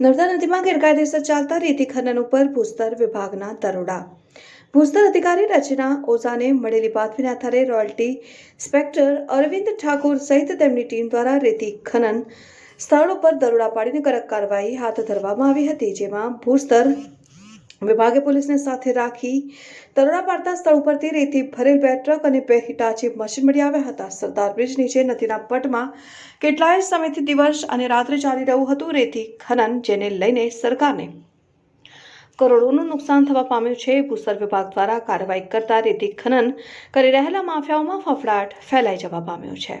નર્મદા નદીમાં ગેરકાયદેસર ચાલતા રેતી ખનન ઉપર ભૂસ્તર વિભાગના દરોડા. ભૂસ્તર અધિકારી રચના ઓઝાને મળેલી બાતમીના આધારે રોયલ્ટી સ્પેક્ટર અરવિંદ ઠાકુર સહિત તેમની ટીમ દ્વારા રેતી ખનન સ્થળ ઉપર દરોડા પાડીને કડક કાર્યવાહી હાથ ધરવામાં આવી હતી, જેમાં ભૂસ્તર વિભાગે પોલીસને સાથે રાખી દરોડા પાડતા સ્થળ ઉપરથી રેતી ભરેલ બે ટ્રક અને બે હિટાચી મશીન મળી આવ્યા હતા. સરદાર બ્રિજ નીચે નદીના પટમાં કેટલાય સમયથી દિવસ અને રાત્રે ચાલી રહ્યું હતું. રેતી ખનન જેને લઈને સરકારને કરોડોનું નુકસાન થવા પામ્યું છે. ભૂસ્તર વિભાગ દ્વારા કાર્યવાહી કરતા રેતી ખનન કરી રહેલા માફિયાઓમાં ફફડાટ ફેલાઈ જવા પામ્યો છે.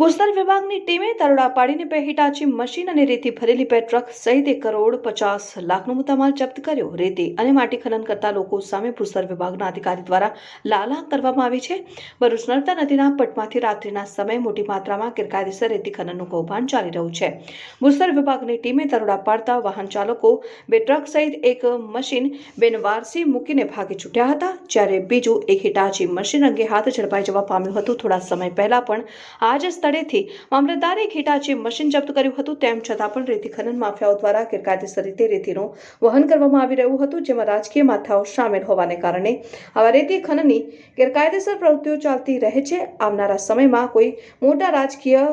ભૂસ્તર વિભાગની ટીમે દરોડા પાડીને બે હિટાચી મશીન અને રેતી ભરેલી બે ટ્રક સહિત એક કરોડ પચાસ લાખનો મુદ્દામાલ જપ્ત કર્યો. રેતી અને માટી ખનન કરતા લોકો સામે ભૂસ્તર વિભાગના અધિકારી દ્વારા લાલા કરવામાં આવી છે. ભરૂચ નર્મદા નદીના પટમાંથી રાત્રિના સમયે મોટી માત્રામાં ગેરકાયદેસર રેતી ખનનનું કૌભાંડ ચાલી રહ્યું છે. ભૂસ્તર વિભાગની ટીમે દરોડા પાડતા વાહન ચાલકો બે ટ્રક સહિત એક મશીન બેનવારસી મૂકીને ભાગી છૂટ્યા હતા, જ્યારે બીજું એક હિટાચી મશીન અંગે હાથ ઝડપાઈ જવા પામ્યું હતું. થોડા સમય પહેલા પણ આ જ સ્થળેથી મામલતદારે એક જે મશીન જપ્ત કર્યું હતું, તેમ છતાં પણ રેતી ખનન માફિયાઓ દ્વારા ગેરકાયદેસર રીતે રેતીનું વહન કરવામાં આવી રહ્યું હતું, જેમાં રાજકીય માથાઓ સામેલ હોવાને કારણે આવા રેતી ખનનની ગેરકાયદેસર પ્રવૃત્તિઓ ચાલતી રહે છે. આવનારા સમયમાં કોઈ મોટા રાજકીય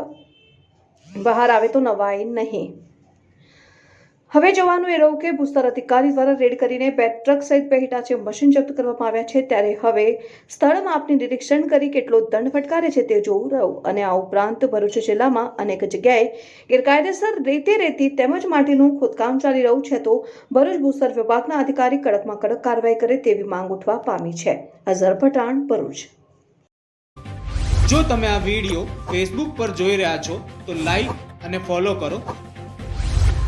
બહાર આવે તો નવાય નહીં. હવે જોવાનું એ રહ્યું કે ભૂસ્તર અધિકારી દ્વારા રેડ કરીને બે ટ્રક સહિત બે હિટાચી મશીન જપ્ત કરવામાં આવ્યા છે. ત્યારે હવે સ્થળમાં આપની નિરીક્ષણ કરી કેટલો દંડ ફટકારે છે તે જોવું રહ્યું અને આ ઉપરાંત ભરૂચ જિલ્લામાં અનેક જગ્યાએ ગેરકાયદેસર રેતી રેતી તેમજ માટીનું ખોદકામ ચાલી રહ્યું છે તો ભરૂચ ભૂસ્તર વિભાગના અધિકારી કડકમાં કડક કાર્યવાહી કરે તેવી માંગ ઉઠવા પામી છે. અઝર પઠાણ, ભરૂચ. જો તમે આ વીડિયો ફેસબુક પર જોઈ રહ્યા છો તો લાઈક અને ફોલો કરો.